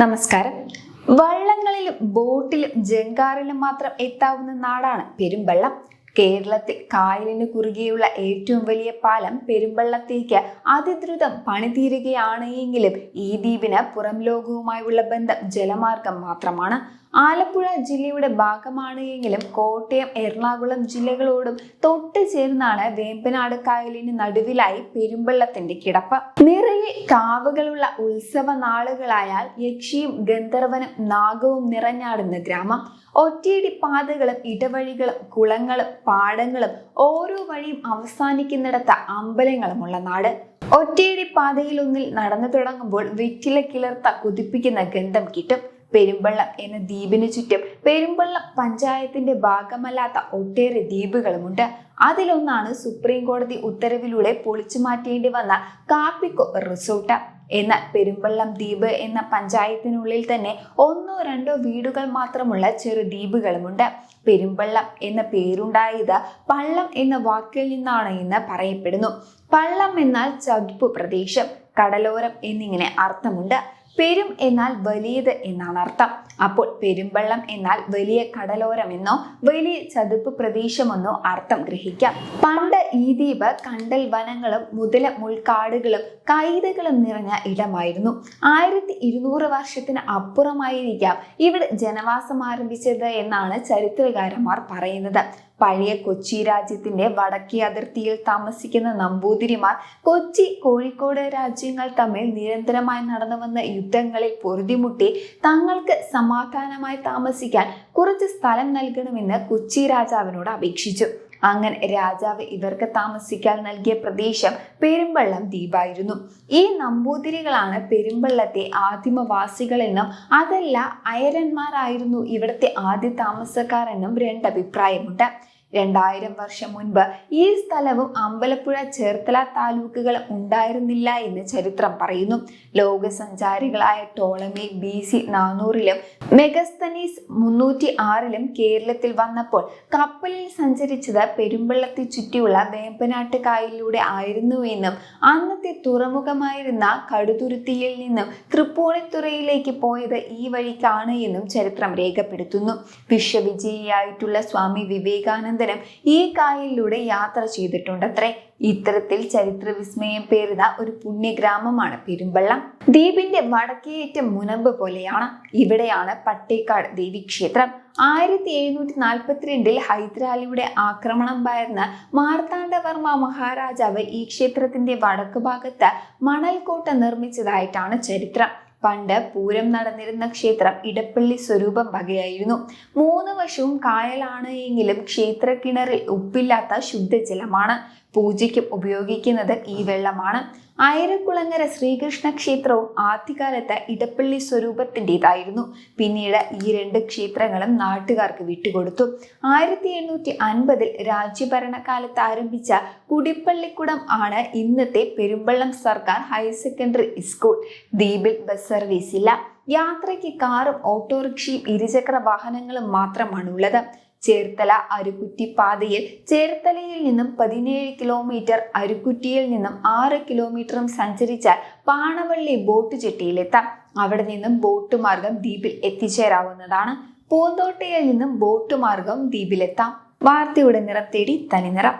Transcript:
നമസ്കാരം. വള്ളങ്ങളിൽ ബോട്ടിലും ജങ്കാറിലും മാത്രം എത്താവുന്ന നാടാണ് പെരുമ്പള്ളം. കേരളത്തിൽ കായലിന് കുറുകെയുള്ള ഏറ്റവും വലിയ പാലം പെരുമ്പള്ളത്തേക്ക് അതിദ്രുതം പണിതീരുകയാണ് എങ്കിലും ഈ ദ്വീപിന് പുറം ലോകവുമായുള്ള ബന്ധം ജലമാർഗം മാത്രമാണ്. ആലപ്പുഴ ജില്ലയുടെ ഭാഗമാണ് എങ്കിലും കോട്ടയം എറണാകുളം ജില്ലകളോടും തൊട്ട് ചേർന്നാണ് വേമ്പനാട് കായലിന് നടുവിലായി പെരുമ്പള്ളത്തിന്റെ കിടപ്പ്. നിറയെ കാവുകളുള്ള ഉത്സവ നാളുകളായാൽ യക്ഷിയും ഗന്ധർവനും നാഗവും നിറഞ്ഞാടുന്ന ഗ്രാമം. ഒറ്റയടി പാതകളും ഇടവഴികളും കുളങ്ങളും പാടങ്ങളും ഓരോ വഴിയും അവസാനിക്കുന്നിടത്ത് അമ്പലങ്ങളുമുള്ള നാട്. ഒറ്റയടി പാതയിൽ ഒന്നിൽ നടന്നു തുടങ്ങുമ്പോൾ വെറ്റില കിളർത്ത കുതിപ്പിക്കുന്ന ഗന്ധം കിട്ടും. പെരുമ്പള്ളം എന്ന ദ്വീപിനു ചുറ്റും പെരുമ്പള്ളം പഞ്ചായത്തിന്റെ ഭാഗമല്ലാത്ത ഒട്ടേറെ ദ്വീപുകളുമുണ്ട്. അതിലൊന്നാണ് സുപ്രീം കോടതി ഉത്തരവിലൂടെ പൊളിച്ചു മാറ്റേണ്ടി വന്ന കാപ്പിക്കോ റിസോർട്ട്. എന്ന പെരുമ്പള്ളം ദ്വീപ് എന്ന പഞ്ചായത്തിനുള്ളിൽ തന്നെ ഒന്നോ രണ്ടോ വീടുകൾ മാത്രമുള്ള ചെറു ദ്വീപുകളുമുണ്ട്. പെരുമ്പള്ളം എന്ന പേരുണ്ടായത് പള്ളം എന്ന വാക്കിൽ നിന്നാണ് എന്ന് പറയപ്പെടുന്നു. പള്ളം എന്നാൽ ചതുപ്പ് പ്രദേശം കടലോരം എന്നിങ്ങനെ അർത്ഥമുണ്ട്. പെരും എന്നാൽ വലിയത് എന്നാണ് അർത്ഥം. അപ്പോൾ പെരുമ്പള്ളം എന്നാൽ വലിയ കടലോരം എന്നോ വലിയ ചതുപ്പ് പ്രദേശമെന്നോ അർത്ഥം ഗ്രഹിക്കാം. പണ്ട് ഈ ദ്വീപ് കണ്ടൽ വനങ്ങളും മുതല മുൾക്കാടുകളും കൈതകളും നിറഞ്ഞ ഇടമായിരുന്നു. ആയിരത്തി ഇരുന്നൂറ് വർഷത്തിന് അപ്പുറമായിരിക്കാം ഇവിടെ ജനവാസം ആരംഭിച്ചത് എന്നാണ് ചരിത്രകാരന്മാർ പറയുന്നത്. പഴയ കൊച്ചി രാജ്യത്തിന്റെ വടക്കേ അതിർത്തിയിൽ താമസിക്കുന്ന നമ്പൂതിരിമാർ കൊച്ചി കോഴിക്കോട് രാജ്യങ്ങൾ തമ്മിൽ നിരന്തരമായി നടന്നു വന്ന യുദ്ധങ്ങളിൽ പൊറുതിമുട്ടി തങ്ങൾക്ക് സമാധാനമായി താമസിക്കാൻ കുറച്ച് സ്ഥലം നൽകണമെന്ന് കൊച്ചി രാജാവിനോട് അപേക്ഷിച്ചു. അങ്ങനെ രാജാവ് ഇവർക്ക് താമസിക്കാൻ നൽകിയ പ്രദേശം പെരുമ്പള്ളം ദ്വീപായിരുന്നു. ഈ നമ്പൂതിരികളാണ് പെരുമ്പള്ളത്തെ ആദിമവാസികളെന്നും അതല്ല അയരന്മാരായിരുന്നു ഇവിടുത്തെ ആദ്യ താമസക്കാരെന്നും രണ്ടഭിപ്രായമുണ്ട് രണ്ടായിരം വർഷം മുൻപ് ഈ സ്ഥലവും അമ്പലപ്പുഴ ചേർത്തല താലൂക്കുകൾ ഉണ്ടായിരുന്നില്ല എന്ന് ചരിത്രം പറയുന്നു. ലോകസഞ്ചാരികളായ ടോളമി ബി സി നാനൂറിലും മെഗസ്തനീസ് മുന്നൂറ്റി ആറിലും കേരളത്തിൽ വന്നപ്പോൾ കപ്പലിൽ സഞ്ചരിച്ചത് പെരുമ്പള്ളത്തെ ചുറ്റിയുള്ള വേമ്പനാട്ട് കായലിലൂടെ ആയിരുന്നുവെന്നും അന്നത്തെ തുറമുഖമായിരുന്ന കടുതുരുത്തിയിൽ നിന്നും തൃപ്പൂണിത്തുറയിലേക്ക് പോയത് ഈ വഴിക്കാണ് എന്നും ചരിത്രം രേഖപ്പെടുത്തുന്നു. വിശ്വവിജയിയായിട്ടുള്ള സ്വാമി വിവേകാനന്ദനും ഈ കായലിലൂടെ യാത്ര ചെയ്തിട്ടുണ്ട് അത്രേ ഇത്തരത്തിൽ ചരിത്ര വിസ്മയം പേരുന്ന ഒരു പുണ്യഗ്രാമമാണ് പെരുമ്പള്ളം. ദ്വീപിന്റെ വടക്കേയറ്റം മുനമ്പ് പോലെയാണ്. ഇവിടെയാണ് പട്ടേക്കാട് ദേവീക്ഷേത്രം. ആയിരത്തി എഴുന്നൂറ്റി നാൽപ്പത്തിരണ്ടിൽ ഹൈദരാലിയുടെ ആക്രമണം ഭയന്ന് മാർത്താണ്ഡവർമ്മ മഹാരാജാവ് ഈ ക്ഷേത്രത്തിന്റെ വടക്കു ഭാഗത്ത് മണൽക്കോട്ട നിർമ്മിച്ചതായിട്ടാണ് ചരിത്രം. പണ്ട് പൂരം നടന്നിരുന്ന ക്ഷേത്രം ഇടപ്പള്ളി സ്വരൂപം വകയായിരുന്നു. മൂന്ന് വശവും കായലാണ് എങ്കിലും ക്ഷേത്ര കിണറിൽ ഉപ്പില്ലാത്ത ശുദ്ധജലമാണ്. പൂജയ്ക്കും ഉപയോഗിക്കുന്നത് ഈ വെള്ളമാണ്. ആയിരക്കുളങ്ങര ശ്രീകൃഷ്ണ ക്ഷേത്രവും ആദ്യകാലത്ത് ഇടപ്പള്ളി സ്വരൂപത്തിന്റെതായിരുന്നു. പിന്നീട് ഈ രണ്ട് ക്ഷേത്രങ്ങളും നാട്ടുകാർക്ക് വിട്ടുകൊടുത്തു. ആയിരത്തി എണ്ണൂറ്റി അൻപതിൽ രാജ്യഭരണകാലത്ത് ആരംഭിച്ച കുടിപ്പള്ളിക്കുടം ആണ് ഇന്നത്തെ പെരുമ്പള്ളം സർക്കാർ ഹയർ സെക്കൻഡറി സ്കൂൾ. ദ്വീപിൽ ബസ് സർവീസ് ഇല്ല യാത്രയ്ക്ക് കാറും ഓട്ടോറിക്ഷയും ഇരുചക്ര വാഹനങ്ങളും മാത്രമാണുള്ളത്. ചേർത്തല അരുക്കുറ്റി പാതയിൽ ചേർത്തലയിൽ നിന്നും പതിനേഴ് കിലോമീറ്റർ അരുക്കുറ്റിയിൽ നിന്നും ആറ് കിലോമീറ്ററും സഞ്ചരിച്ചാൽ പാണവള്ളി ബോട്ട് ചെട്ടിയിലെത്താം. അവിടെ നിന്നും ബോട്ട് മാർഗം ദ്വീപിൽ എത്തിച്ചേരാവുന്നതാണ്. പൂന്തോട്ടയിൽ നിന്നും ബോട്ട് മാർഗം ദ്വീപിലെത്താം. വാർത്തയുടെ നിറം തേടി തനിനിറം.